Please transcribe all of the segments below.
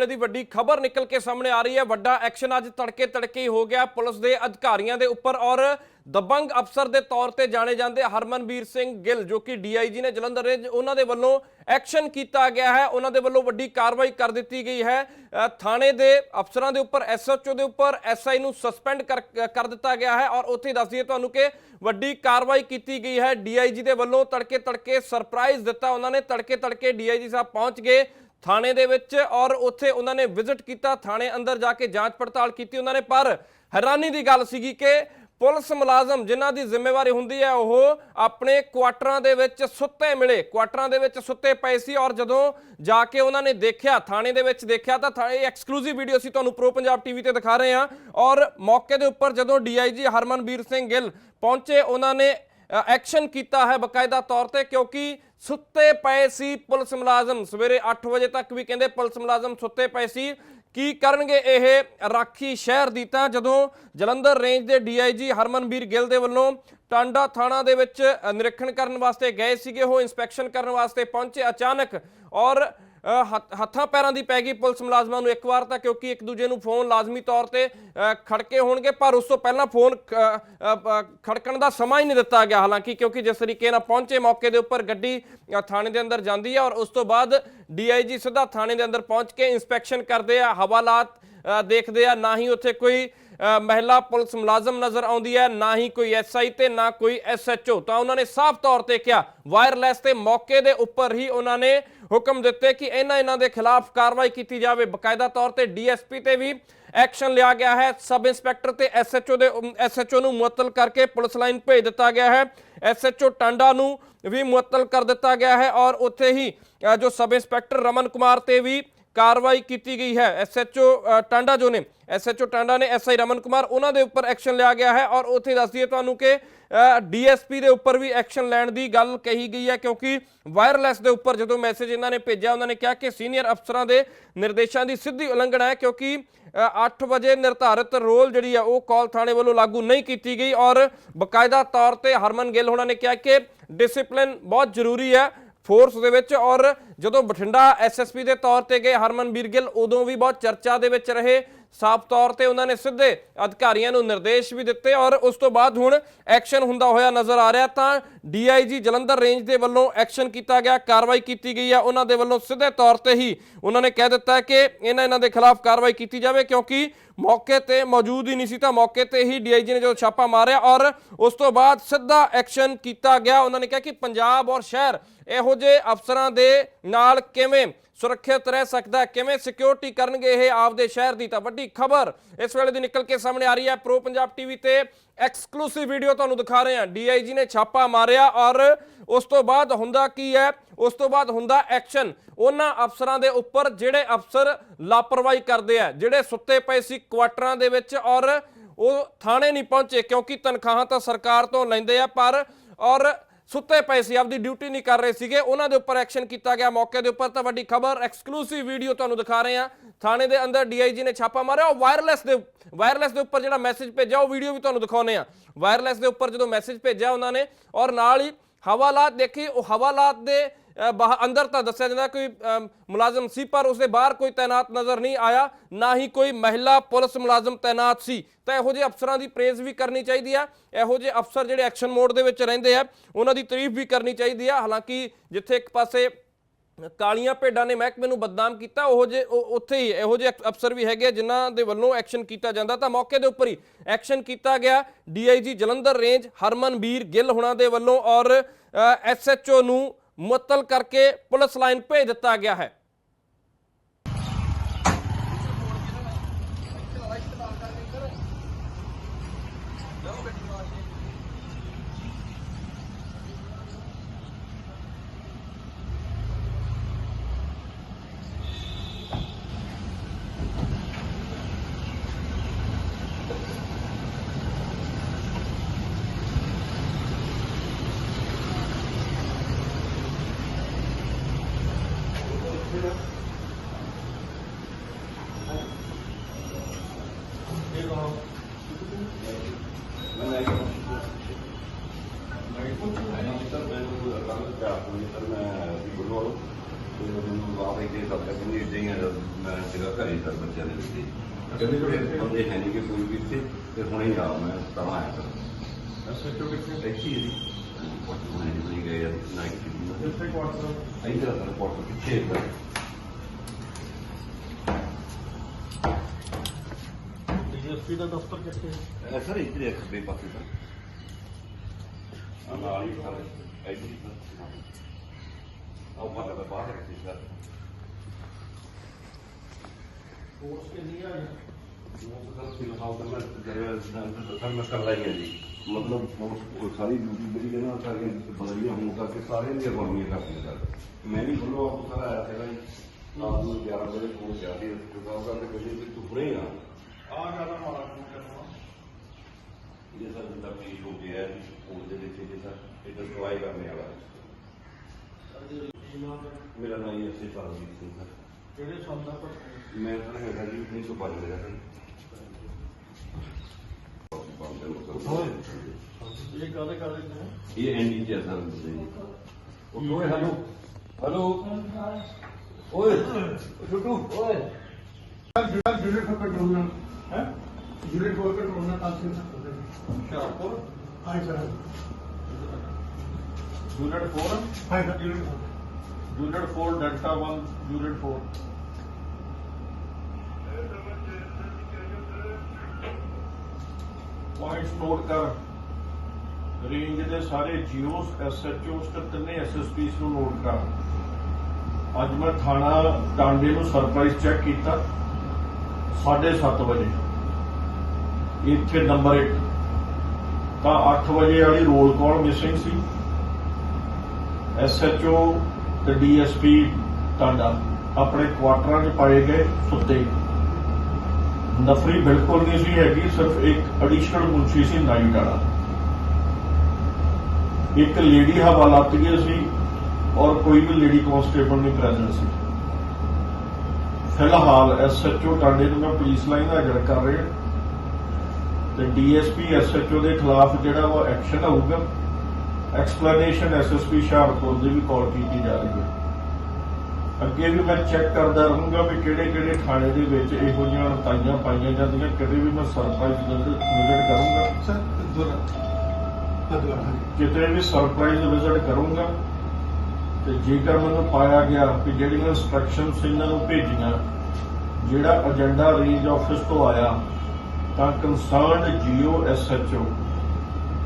ਵੇਲੇ ਦੀ ਵੱਡੀ ਖਬਰ ਨਿਕਲ ਕੇ ਸਾਹਮਣੇ ਆ ਰਹੀ ਹੈ। ਵੱਡਾ ਐਕਸ਼ਨ ਅੱਜ ਤੜਕੇ ਤੜਕੇ ਹੀ ਹੋ ਗਿਆ। ਪੁਲਿਸ ਦੇ ਅਧਿਕਾਰੀਆਂ ਦੇ ਉੱਪਰ ਔਰ ਦਬੰਗ ਅਫਸਰ ਦੇ ਤੌਰ ਤੇ ਜਾਣੇ ਜਾਂਦੇ ਹਰਮਨਵੀਰ ਸਿੰਘ ਗਿੱਲ, ਜੋ ਕਿ ਡੀਆਈਜੀ ਨੇ ਜਲੰਧਰ ਰੇਂਜ ਉਹਨਾਂ ਦੇ ਵੱਲੋਂ ਐਕਸ਼ਨ ਕੀਤਾ ਗਿਆ ਹੈ। ਉਹਨਾਂ ਦੇ ਵੱਲੋਂ ਵੱਡੀ ਕਾਰਵਾਈ ਕਰ ਦਿੱਤੀ ਗਈ ਹੈ। ਥਾਣੇ ਦੇ ਅਫਸਰਾਂ ਦੇ ਉੱਪਰ ਐਸਐਚਓ ਦੇ ਉੱਪਰ ਐਸਆਈ ਨੂੰ ਸਸਪੈਂਡ ਕਰ ਕਰ ਦਿੱਤਾ ਗਿਆ ਹੈ ਔਰ ਉੱਥੇ ਦੱਸ ਦਈਏ ਤੁਹਾਨੂੰ ਕਿ ਵੱਡੀ ਕਾਰਵਾਈ ਕੀਤੀ ਗਈ ਹੈ। ਡੀਆਈਜੀ ਦੇ ਵੱਲੋਂ ਤੜਕੇ ਤੜਕੇ ਸਰਪ੍ਰਾਈਜ਼ ਦਿੱਤਾ ਉਹਨਾਂ ਨੇ। ਤੜਕੇ ਤੜਕੇ ਡੀਆਈਜੀ ਸਾਹਿਬ ਪਹੁੰਚ ਗਏ। ਥਾਣੇ ਦੇ ਵਿੱਚ ਔਰ ਉੱਥੇ ਉਹਨਾਂ ਨੇ ਵਿਜ਼ਿਟ ਕੀਤਾ, ਥਾਣੇ ਅੰਦਰ ਜਾ ਕੇ ਜਾਂਚ ਪੜਤਾਲ ਕੀਤੀ ਉਹਨਾਂ ਨੇ, ਪਰ ਹੈਰਾਨੀ ਦੀ ਗੱਲ ਸੀਗੀ ਕਿ ਪੁਲਿਸ ਮੁਲਾਜ਼ਮ ਜਿਨ੍ਹਾਂ ਦੀ ਜ਼ਿੰਮੇਵਾਰੀ ਹੁੰਦੀ ਹੈ, ਉਹ ਆਪਣੇ ਕੁਆਟਰਾਂ ਦੇ ਵਿੱਚ ਸੁੱਤੇ ਮਿਲੇ, ਕੁਆਟਰਾਂ ਦੇ ਵਿੱਚ ਸੁੱਤੇ ਪਏ ਸੀ ਔਰ ਜਦੋਂ ਜਾ ਕੇ ਉਹਨਾਂ ਨੇ ਦੇਖਿਆ, ਥਾਣੇ ਦੇ ਵਿੱਚ ਦੇਖਿਆ ਤਾਂ ਇਹ ਐਕਸਕਲੂਸਿਵ ਵੀਡੀਓ ਅਸੀਂ ਤੁਹਾਨੂੰ ਪ੍ਰੋ ਪੰਜਾਬ ਟੀਵੀ ਤੇ ਦਿਖਾ ਰਹੇ ਹਾਂ। ਔਰ ਮੌਕੇ ਦੇ ਉੱਪਰ ਜਦੋਂ ਡੀਆਈਜੀ ਹਰਮਨਬੀਰ ਸਿੰਘ ਗਿੱਲ ਪਹੁੰਚੇ, ਉਹਨਾਂ ਨੇ ਐਕਸ਼ਨ ਕੀਤਾ ਹੈ ਬਕਾਇਦਾ ਤੌਰ ਤੇ ਕਿਉਂਕਿ ਸੁੱਤੇ ਪਏ ਸੀ ਪੁਲਿਸ ਮੁਲਾਜ਼ਮ। ਸਵੇਰੇ 8 ਵਜੇ ਤੱਕ ਵੀ ਕਹਿੰਦੇ ਪੁਲਿਸ ਮੁਲਾਜ਼ਮ ਸੁੱਤੇ ਪਏ ਸੀ। ਕੀ ਕਰਨਗੇ ਇਹ ਰਾਖੀ ਸ਼ਹਿਰ ਦੀ ਤਾਂ ਜਦੋਂ ਜਲੰਧਰ ਰੇਂਜ ਦੇ ਡੀਆਈਜੀ ਹਰਮਨਵੀਰ ਗਿੱਲ ਦੇ ਵੱਲੋਂ ਟਾਂਡਾ ਥਾਣਾ ਦੇ ਵਿੱਚ ਨਿਰੀਖਣ ਕਰਨ ਵਾਸਤੇ ਗਏ ਸੀਗੇ, ਉਹ ਇਨਸਪੈਕਸ਼ਨ ਕਰਨ ਵਾਸਤੇ ਪਹੁੰਚੇ ਅਚਾਨਕ ਔਰ ਹੱਥ- ਹੱਥਾਂ ਪੈਰਾਂ ਦੀ ਪੈ ਗਈ ਪੁਲਿਸ ਮੁਲਾਜ਼ਮਾਂ ਨੂੰ ਇੱਕ ਵਾਰ ਤਾਂ ਕਿਉਂਕਿ ਇੱਕ ਦੂਜੇ ਨੂੰ ਫੋਨ ਲਾਜ਼ਮੀ ਤੌਰ ਤੇ ਖੜਕੇ ਹੋਣਗੇ, ਪਰ ਉਸ ਤੋਂ ਪਹਿਲਾਂ ਫੋਨ ਖੜਕਣ ਦਾ ਸਮਾਂ ਹੀ ਨਹੀਂ ਦਿੱਤਾ ਗਿਆ। ਹਾਲਾਂਕਿ ਕਿਉਂਕਿ ਜਿਸ ਤਰੀਕੇ ਨਾਲ ਪਹੁੰਚੇ, ਮੌਕੇ ਦੇ ਉੱਪਰ ਗੱਡੀ ਥਾਣੇ ਦੇ ਅੰਦਰ ਜਾਂਦੀ ਹੈ ਔਰ ਉਸ ਤੋਂ ਬਾਅਦ ਡੀਆਈਜੀ ਸਿੱਧਾ ਥਾਣੇ ਦੇ ਅੰਦਰ ਪਹੁੰਚ ਕੇ ਇਨਸਪੈਕਸ਼ਨ ਕਰਦੇ ਆ, ਹਵਾਲਾਤ ਦੇਖਦੇ ਆ। ਨਾ ਹੀ ਉੱਥੇ ਕੋਈ ਮਹਿਲਾ ਪੁਲਿਸ ਮੁਲਾਜ਼ਮ ਨਜ਼ਰ ਆਉਂਦੀ ਹੈ, ਨਾ ਹੀ ਕੋਈ ਐਸਆਈ ਤੇ, ਨਾ ਕੋਈ ਐਸਐਚਓ ਤਾਂ ਉਹਨਾਂ ਨੇ ਸਾਫ਼ ਤੌਰ ਤੇ ਕਿਹਾ, ਵਾਇਰਲੈਸ ਤੇ ਮੌਕੇ ਦੇ ਉੱਪਰ ਹੀ ਉਹਨਾਂ ਨੇ ਹੁਕਮ ਦਿੱਤੇ ਕਿ ਇਹਨਾਂ ਇਹਨਾਂ ਦੇ ਖਿਲਾਫ ਕਾਰਵਾਈ ਕੀਤੀ ਜਾਵੇ। ਬਕਾਇਦਾ ਤੌਰ ਤੇ ਡੀਐਸਪੀ ਤੇ ਵੀ ਐਕਸ਼ਨ ਲਿਆ ਗਿਆ ਹੈ। ਸਬ ਇੰਸਪੈਕਟਰ ਤੇ ਐਸਐਚਓ ਦੇ ਐਸਐਚਓ ਨੂੰ ਮੁਅੱਤਲ ਕਰਕੇ ਪੁਲਿਸ ਲਾਈਨ ਭੇਜ ਦਿੱਤਾ ਗਿਆ ਹੈ। ਐਸਐਚਓ ਟਾਂਡਾ ਨੂੰ ਵੀ ਮੁਅੱਤਲ ਕਰ ਦਿੱਤਾ ਗਿਆ ਹੈ ਔਰ ਉੱਥੇ ਹੀ ਜੋ ਸਬ ਇੰਸਪੈਕਟਰ ਰਮਨ ਕੁਮਾਰ ਤੇ ਵੀ ਕਾਰਵਾਈ ਕੀਤੀ ਗਈ ਹੈ। ਐਸਐਚਓ ਟਾਂਡਾ ਜੋ ਨੇ ਐਸਐਚਓ ਟਾਂਡਾ ਨੇ ਐਸਆਈ ਰਮਨ ਕੁਮਾਰ ਉਹਨਾਂ ਦੇ ਉੱਪਰ ਐਕਸ਼ਨ ਲਿਆ ਗਿਆ ਹੈ ਔਰ ਉੱਥੇ ਦੱਸ ਦਈਏ ਤੁਹਾਨੂੰ ਕਿ ਡੀਐਸਪੀ ਦੇ ਉੱਪਰ ਵੀ ਐਕਸ਼ਨ ਲੈਣ ਦੀ ਗੱਲ ਕਹੀ ਗਈ ਹੈ ਕਿਉਂਕਿ ਵਾਇਰਲੈਸ ਦੇ ਉੱਪਰ ਜਦੋਂ ਮੈਸੇਜ ਇਹਨਾਂ ਨੇ ਭੇਜਿਆ ਉਹਨਾਂ ਨੇ ਕਿਹਾ ਕਿ ਸੀਨੀਅਰ ਅਫਸਰਾਂ ਦੇ ਨਿਰਦੇਸ਼ਾਂ ਦੀ ਸਿੱਧੀ ਉਲੰਘਣਾ ਹੈ ਕਿਉਂਕਿ ਅ, 8 ਵਜੇ ਨਿਰਧਾਰਿਤ ਰੋਲ ਜਿਹੜੀ ਹੈ ਉਹ ਕਾਲ ਥਾਣੇ ਵੱਲੋਂ ਲਾਗੂ ਨਹੀਂ ਕੀਤੀ ਗਈ ਔਰ ਬਕਾਇਦਾ ਤੌਰ ਤੇ ਹਰਮਨ ਗਿੱਲ ਹੋਣਾ ਨੇ ਕਿਹਾ ਕਿ ਡਿਸਪਲਿਨ ਬਹੁਤ ਜ਼ਰੂਰੀ ਹੈ। ਫੋਰਸ ਦੇ ਵਿੱਚ ਔਰ ਜਦੋਂ ਬਠਿੰਡਾ ਐਸਐਸਪੀ ਦੇ ਤੌਰ ਤੇ ਗਏ ਹਰਮਨਵੀਰ ਗਿੱਲ, ਉਦੋਂ ਵੀ ਬਹੁਤ ਚਰਚਾ ਦੇ ਵਿੱਚ ਰਹੇ। ਸਾਫ਼ ਤੌਰ ਤੇ ਉਹਨਾਂ ਨੇ ਸਿੱਧੇ ਅਧਿਕਾਰੀਆਂ ਨੂੰ ਨਿਰਦੇਸ਼ ਵੀ ਦਿੱਤੇ ਔਰ ਉਸ ਤੋਂ ਬਾਅਦ ਹੁਣ ਐਕਸ਼ਨ ਹੁੰਦਾ ਹੋਇਆ ਨਜ਼ਰ ਆ ਰਿਹਾ ਤਾਂ ਡੀਆਈਜੀ ਜਲੰਧਰ ਰੇਂਜ ਦੇ ਵੱਲੋਂ ਐਕਸ਼ਨ ਕੀਤਾ ਗਿਆ, ਕਾਰਵਾਈ ਕੀਤੀ ਗਈ ਹੈ ਉਹਨਾਂ ਦੇ ਵੱਲੋਂ ਸਿੱਧੇ ਤੌਰ ਤੇ ਹੀ ਉਹਨਾਂ ਨੇ ਕਹਿ ਦਿੱਤਾ ਕਿ ਇਹਨਾਂ ਇਹਨਾਂ ਦੇ ਖਿਲਾਫ ਕਾਰਵਾਈ ਕੀਤੀ ਜਾਵੇ ਕਿਉਂਕਿ ਮੌਕੇ ਤੇ ਮੌਜੂਦ ਹੀ ਨਹੀਂ ਸੀ ਤਾਂ ਮੌਕੇ ਤੇ ਹੀ ਡੀਆਈਜੀ ਨੇ ਜਦੋਂ ਛਾਪਾ ਮਾਰਿਆ ਔਰ ਉਸ ਤੋਂ ਬਾਅਦ ਸਿੱਧਾ ਐਕਸ਼ਨ ਕੀਤਾ ਗਿਆ। ਉਹਨਾਂ ਨੇ ਕਿਹਾ ਕਿ ਪੰਜਾਬ ਔਰ ਸ਼ਹਿਰ ਇਹੋ ਜਿਹੇ ਅਫਸਰਾਂ ਦੇ ਨਾਲ ਕਿਵੇਂ ਸੁਰੱਖਿਅਤ ਰਹਿ ਸਕਦਾ ਕਿਵੇਂ ਸਿਕਿਉਰਿਟੀ ਕਰਨਗੇ ਇਹ ਆਪਦੇ ਸ਼ਹਿਰ ਦੀ ਤਾਂ ਵੱਡੀ ਖਬਰ। ਇਸ ਵੇਲੇ ਦੀ ਨਿਕਲ ਕੇ ਸਾਹਮਣੇ ਆ ਰਹੀ ਹੈ ਪ੍ਰੋ ਪੰਜਾਬ ਟੀਵੀ ਤੇ ਐਕਸਕਲੂਸਿਵ ਵੀਡੀਓ ਤੁਹਾਨੂੰ ਦਿਖਾ ਰਹੇ ਹਾਂ। ਡੀਆਈਜੀ ਨੇ ਛਾਪਾ ਮਾਰਿਆ ਔਰ ਉਸ ਤੋਂ ਬਾਅਦ ਹੁੰਦਾ ਕੀ ਹੈ? ਉਸ ਤੋਂ ਬਾਅਦ ਹੁੰਦਾ ਐਕਸ਼ਨ ਉਹਨਾਂ ਅਫਸਰਾਂ ਦੇ ਉੱਪਰ ਜਿਹੜੇ ਅਫਸਰ ਲਾਪਰਵਾਹੀ ਕਰਦੇ ਆ, ਜਿਹੜੇ ਸੁੱਤੇ ਪਏ ਸੀ ਕੁਆਟਰਾਂ ਦੇ ਵਿੱਚ ਔਰ ਉਹ ਥਾਣੇ ਨਹੀਂ ਪਹੁੰਚੇ ਕਿਉਂਕਿ ਤਨਖਾਹਾਂ ਤਾਂ ਸਰਕਾਰ ਤੋਂ ਲੈਂਦੇ ਆ ਪਰ ਔਰ ਸੁੱਤੇ ਪਏ ਸੀ, ਆਪਦੀ ਡਿਊਟੀ ਨਹੀਂ ਕਰ ਰਹੇ ਸੀਗੇ। ਉਹਨਾਂ ਦੇ ਉੱਪਰ ਐਕਸ਼ਨ ਕੀਤਾ ਗਿਆ। ਮੌਕੇ ਦੇ ਉੱਪਰ ਤਾਂ ਵੱਡੀ ਖਬਰ ਐਕਸਕਲੂਸਿਵ ਵੀਡੀਓ ਤੁਹਾਨੂੰ ਦਿਖਾ ਰਹੇ ਹਾਂ। ਥਾਣੇ ਦੇ ਅੰਦਰ ਡੀਆਈਜੀ ਨੇ ਛਾਪਾ ਮਾਰਿਆ ਉਹ ਵਾਇਰਲੈਸ ਦੇ ਵਾਇਰਲੈਸ ਦੇ ਉੱਪਰ ਜਿਹੜਾ ਮੈਸੇਜ ਭੇਜਿਆ, ਉਹ ਵੀਡੀਓ ਵੀ ਤੁਹਾਨੂੰ ਦਿਖਾਉਨੇ ਆ ਵਾਇਰਲੈਸ ਦੇ ਉੱਪਰ ਜਦੋਂ ਮੈਸੇਜ ਭੇਜਿਆ ਉਹਨਾਂ ਨੇ ਔਰ ਨਾਲ ਹੀ ਹਵਾਲਾਤ ਦੇਖੀ, ਉਹ ਹਵਾਲਾਤ ਦੇ ਅ, ਬਾਹ- ਅੰਦਰ ਤਾਂ ਦੱਸਿਆ ਜਾਂਦਾ ਕੋਈ ਮੁਲਾਜ਼ਮ ਸੀ ਪਰ ਉਸਦੇ ਬਾਹਰ ਕੋਈ ਤਾਇਨਾਤ ਨਜ਼ਰ ਨਹੀਂ ਆਇਆ ਨਾ ਹੀ ਕੋਈ ਮਹਿਲਾ ਪੁਲਿਸ ਮੁਲਾਜ਼ਮ ਤਾਇਨਾਤ ਸੀ। ਤਾਂ ਇਹੋ ਜਿਹੇ ਅਫਸਰਾਂ ਦੀ ਪ੍ਰੇਜ਼ ਵੀ ਕਰਨੀ ਚਾਹੀਦੀ ਆ ਇਹੋ ਜਿਹੇ ਅਫਸਰ ਜਿਹੜੇ ਐਕਸ਼ਨ ਮੋਡ ਦੇ ਵਿੱਚ ਰਹਿੰਦੇ ਆ ਉਹਨਾਂ ਦੀ ਤਾਰੀਫ ਵੀ ਕਰਨੀ ਚਾਹੀਦੀ ਆ। ਹਾਲਾਂਕਿ ਜਿੱਥੇ ਇੱਕ ਪਾਸੇ ਕਾਲੀਆਂ ਭੇਡਾਂ ਨੇ ਮਹਿਕਮੇ ਨੂੰ ਬਦਨਾਮ ਕੀਤਾ ਉਹ ਜੇ ਉਹ- ਉੱਥੇ ਹੀ ਇਹੋ ਜਿਹੇ ਅਫ- ਅਫਸਰ ਵੀ ਹੈਗੇ ਜਿਨ੍ਹਾਂ ਦੇ ਵੱਲੋਂ ਐਕਸ਼ਨ ਕੀਤਾ ਜਾਂਦਾ। ਤਾਂ ਮੌਕੇ ਦੇ ਉੱਪਰ ਹੀ ਐਕਸ਼ਨ ਕੀਤਾ ਗਿਆ। ਡੀਆਈਜੀ ਜਲੰਧਰ ਰੇਂਜ ਹਰਮਨਬੀਰ ਗਿੱਲ ਹੁਣਾਂ ਦੇ ਵੱਲੋਂ ਔਰ ਐਸਐਚਓ ਨੂੰ ਮੁਅੱਤਲ ਕਰਕੇ ਪੁਲਿਸ ਲਾਈਨ ਭੇਜ ਦਿੱਤਾ ਗਿਆ ਹੈ ਸਰ ਮੈਨੂੰ ਕੱਲ ਚਾਰ ਵਜੇ ਸਰ ਮੈਂ ਵੀ ਗੁਰਦੁਆਰਾ ਤੇ ਮੈਨੂੰ ਰਾਤ ਇੱਕ ਦੇ ਤੱਕ ਕਹਿੰਦੇ ਇਦਾਂ ਹੀ ਆ ਜਦ ਮੈਂ ਸੀਗਾ ਘਰੇ ਤੱਕ ਬੱਚਿਆਂ ਦੇ ਵਿੱਚ ਹੀ। ਕਹਿੰਦੇ ਜਿਹੜੇ ਬੰਦੇ ਹੈ ਨਹੀਂ ਕਿ ਕੋਈ ਵੀ ਇੱਥੇ ਤੇ ਹੁਣੇ ਹੀ ਆ ਮੈਂ ਤਾਂ ਆਇਆ ਕਰ ਐਸਐਚਓ ਕਿੱਥੇ ਇੱਥੇ ਹੀ ਜੀ ਪੋਰਟ ਹੁਣੇ ਨਹੀਂ ਗਏ ਆ ਨਾਈਟ ਦੀ ਕਿੱਥੇ ਕੁਆਟਰ ਇੱਧਰ ਅਸਲ ਪੋਰਟ ਪਿੱਛੇ ਇੱਧਰ ਡੀਐਸਪੀ ਦਾ ਦਫ਼ਤਰ ਕਿੱਥੇ ਹੈ ਇਹ ਸਰ ਇੱਧਰ ਇੱਕ ਬੇ ਪਾਸੇ ਸਰ ਆ ਨਾਲ ਹੀ ਸਰ ਇੱਧਰ ਹੀ ਸਰ ਆਹ ਉੱਪਰ ਦਾ ਬਾਹਰ ਰੱਖੀ ਸਰ ਫੋਰਸ ਕਿੰਨੀ ਆ ਉਹ ਸਰ ਫਿਲਹਾਲ ਤਾਂ ਮੈਂ ਜਿਹੜੇ ਸਰ ਮੈਂ ਕਰ ਰਹੀ ਹਾਂ ਜੀ ਮਤਲਬ ਉਹ- ਉਹ ਸਾਰੀ ਡਿਊਟੀ ਮੇਰੀ ਇਹਨਾਂ ਸਾਰੀਆਂ ਬਦਲੀਆਂ ਹੋਣ ਕਰਕੇ ਸਾਰਿਆਂ ਦੀਆਂ ਅਗਵਾਈਆਂ ਕਰਦੀਆਂ ਸਰ ਮੈਂ ਵੀ ਫੋਲੋ ਅਪ ਇਹ ਸਰ ਜਿੱਦਾਂ ਪੇਸ਼ ਹੋ ਗਿਆ ਹੈ ਸਕੂਲ ਦੇ ਵਿੱਚ ਇਹ ਸਰ ਇਹ ਡਿਸਟਰੋਏ ਕਰਨੇ ਵਾਲਾ ਹੈ। ਮੇਰਾ ਨਾਮ ਹੈ ਅਸੀ ਫਰਜੀਤ ਸਿੰਘ ਸਰ ਕਿਹੜੇ ਸਾਲ ਦਾ ਭਰਤੀ ਮੈਂ ਸਰ ਹੈਗਾ ਜੀ 1905 ਦਾ ਸਰ ਇਹ ਕਾਹਦੇ ਕਾਹਦੇ ਨੇ ਇਹ ਐਂਡੀ ਤੇ ਸਰ ਓਏ ਹੈਲੋ ਹੈਲੋ ਓਏ ਛੋਟੂ ਓਏ ਸਰ ਜਿਹੜਾ ਜਿਹੜੇ ਖੱਪੇ ਡੋਲਣ ਹੈ यूनिट पर पेट्रोल ना काफी Hoshiarpur hi sir unit 4 hi sir unit unit 4 delta 1 unit 4 points note ਕਰ ਰੇਂਜ ਦੇ ਸਾਰੇ ਜੀਓਸ ਐਸਐਚਓਸ ਤੇ ਤਿੰਨੇ ਐਸਐਸਪੀਸ ਨੂੰ ਨੋਟ ਕਰ ਅੱਜ ਮੈਂ ਥਾਣਾ ਟਾਂਡੇ ਨੂੰ ਸਰਪ੍ਰਾਈਜ਼ ਚੈੱਕ ਕੀਤਾ 7:30 ਵਜੇ ਇੱਥੇ ਨੰਬਰ 1 ਤਾਂ 8 ਵਜੇ ਵਾਲੀ ਰੋਲ ਕਾਲ ਮਿਸਿੰਗ ਸੀ। ਐਸਐਚਓ ਤੇ ਡੀਐਸਪੀ ਟਾਂਡਾ ਆਪਣੇ ਕੁਆਟਰਾਂ 'ਚ ਪਾਏ ਗਏ ਸੁੱਤੇ। ਨਫਰੀ ਬਿਲਕੁਲ ਨਹੀਂ ਸੀ ਹੈਗੀ, ਸਿਰਫ ਇੱਕ ਐਡੀਸ਼ਨਲ ਮੁਨਸ਼ੀ ਸੀ ਨਾਈਟ ਵਾਲਾ। ਇੱਕ ਲੇਡੀ ਹਵਾਲਾਤੀਏ ਸੀ ਔਰ ਕੋਈ ਵੀ ਲੇਡੀ ਕਾਂਸਟੇਬਲ ਨਹੀਂ ਪ੍ਰੈਜ਼ੈਂਟ ਸੀ। ਫਿਲਹਾਲ ਐਸਐਚਓ ਟਾਂਡੇ ਨੂੰ ਮੈਂ ਪੁਲਿਸ ਲਾਈਨ ਦਾ ਹਾਜ਼ਰ ਕਰ ਰਿਹਾ। ਤੇ ਡੀਐਸਪੀ ਐਸਐਚਓ ਦੇ ਖਿਲਾਫ ਜਿਹੜਾ ਉਹ ਐਕਸ਼ਨ ਹੋਊਗਾ ਐਕਸਪਲੇਨੇਸ਼ਨ ਐਸਐਸਪੀ ਸ਼ਾਹਪੁਰ ਦੀ ਵੀ ਕਾਲ ਕੀਤੀ ਜਾ ਰਹੀ ਹੈ। ਅੱਗੇ ਵੀ ਮੈਂ ਚੈੱਕ ਕਰਦਾ ਰਹੂੰਗਾ ਵੀ ਕਿਹੜੇ ਕਿਹੜੇ ਥਾਣੇ ਦੇ ਵਿੱਚ ਇਹੋ ਜਿਹੀਆਂ ਤਾਈਆਂ ਪਾਈਆਂ ਜਾਂਦੀਆਂ ਕਿਤੇ ਵੀ ਮੈਂ ਸਰਪ੍ਰਾਈਜ਼ ਵਿਜ਼ਿਟ ਕਰੂੰਗਾ। ਸਰ ਦੁਬਾਰਾ ਕਿਤੇ ਵੀ ਸਰਪ੍ਰਾਈਜ਼ ਵਿਜ਼ਿਟ ਕਰੂੰਗਾ ਤੇ ਜੇਕਰ ਮੈਨੂੰ ਪਾਇਆ ਗਿਆ ਕਿ ਜਿਹੜੀਆਂ ਇਨਸਟਰਕਸ਼ਨਸ ਇਹਨਾਂ ਨੂੰ ਭੇਜੀਆਂ ਜਿਹੜਾ ਏਜੰਡਾ ਰੇਂਜ ਆਫਿਸ ਤੋਂ ਆਇਆ ਤਾਂ ਕੰਸਰਨਡ ਜੀਓ ਐਸਐਚਓ,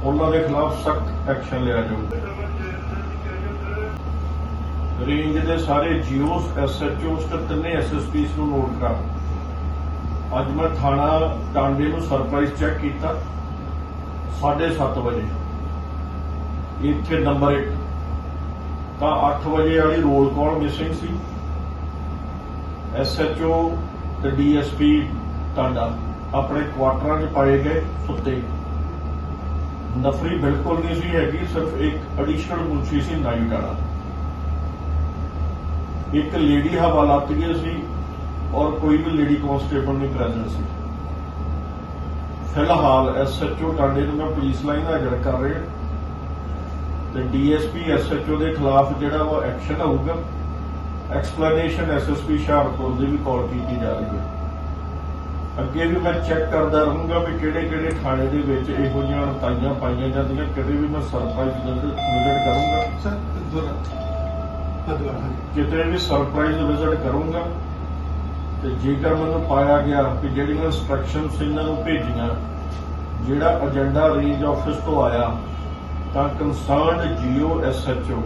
ਉਹਨਾਂ ਦੇ ਖਿਲਾਫ ਸਖਤ ਐਕਸ਼ਨ ਲਿਆ ਜਾਊਗਾ ਰੇਂਜ ਦੇ ਸਾਰੇ ਜੀਓਸ ਐਸਐਚਓਸ ਤੇ ਤਿੰਨੇ ਐਸਐਸਪੀਸ ਨੂੰ ਨੋਟ ਕਰ। ਅੱਜ ਮੈਂ ਥਾਣਾ ਟਾਂਡੇ ਨੂੰ ਸਰਪ੍ਰਾਈਜ਼ ਚੈੱਕ ਕੀਤਾ 7:30 ਵਜੇ। ਇੱਥੇ ਨੰਬਰ 1 ਤਾਂ 8 ਵਜੇ ਵਾਲੀ ਰੋਲ ਕਾਲ ਮਿਸਿੰਗ ਸੀ। ਐਸਐਚਓ ਤੇ ਡੀਐਸਪੀ ਟਾਂਡਾ। ਆਪਣੇ ਕੁਆਟਰਾਂ 'ਚ ਪਾਏ ਗਏ ਸੁੱਤੇ। ਨਫਰੀ ਬਿਲਕੁਲ ਨਹੀਂ ਸੀ ਹੈਗੀ, ਸਿਰਫ ਇੱਕ ਐਡੀਸ਼ਨਲ ਮੁਨਸ਼ੀ ਸੀ ਨਾਈਟ ਵਾਲਾ। ਇੱਕ ਲੇਡੀ ਹਵਾਲਾਤੀਏ ਸੀ ਔਰ ਕੋਈ ਵੀ ਲੇਡੀ ਕਾਂਸਟੇਬਲ ਨਹੀਂ ਪ੍ਰੈਜ਼ੈਂਟ ਸੀ। ਫਿਲਹਾਲ ਐਸਐਚਓ ਟਾਂਡੇ ਨੂੰ ਮੈਂ ਪੁਲਿਸ ਲਾਈਨ ਦਾ ਹਾਜ਼ਰ ਕਰ ਰਿਹਾ। ਤੇ ਡੀਐਸਪੀ ਐਸਐਚਓ ਦੇ ਖਿਲਾਫ ਜਿਹੜਾ ਉਹ ਐਕਸ਼ਨ ਹੋਊਗਾ ਐਕਸਪਲੇਨੇਸ਼ਨ ਐਸਐਸਪੀ ਹੁਸ਼ਿਆਰਪੁਰ ਦੀ ਵੀ ਕਾਲ ਕੀਤੀ ਜਾ ਰਹੀ ਹੈ। ਅੱਗੇ ਵੀ ਮੈਂ ਚੈੱਕ ਕਰਦਾ ਰਹੂੰਗਾ ਵੀ ਕਿਹੜੇ ਕਿਹੜੇ ਥਾਣੇ ਦੇ ਵਿੱਚ ਇਹੋ ਜਿਹੀਆਂ ਰਤਾਈਆਂ ਪਾਈਆਂ ਜਾਂਦੀਆਂ ਕਿਤੇ ਵੀ ਮੈਂ ਸਰਪ੍ਰਾਈਜ਼ ਵਿਜ਼ਿਟ ਕਰੂੰਗਾ। ਸਰ ਦੁਬਾਰਾ। ਕਿਤੇ ਵੀ ਸਰਪ੍ਰਾਈਜ਼ ਵਿਜ਼ਿਟ ਕਰੂੰਗਾ। ਤੇ ਜੇਕਰ ਮੈਨੂੰ ਪਾਇਆ ਗਿਆ ਕਿ ਜਿਹੜੀਆਂ ਇਨਸਟਰਕਸ਼ਨਸ ਇਹਨਾਂ ਨੂੰ ਭੇਜੀਆਂ ਜਿਹੜਾ ਏਜੰਡਾ ਰੇਂਜ ਆਫਿਸ ਤੋਂ ਆਇਆ ਤਾਂ ਕੰਸਰਨਡ ਜੀਓ ਐਸਐਚਓ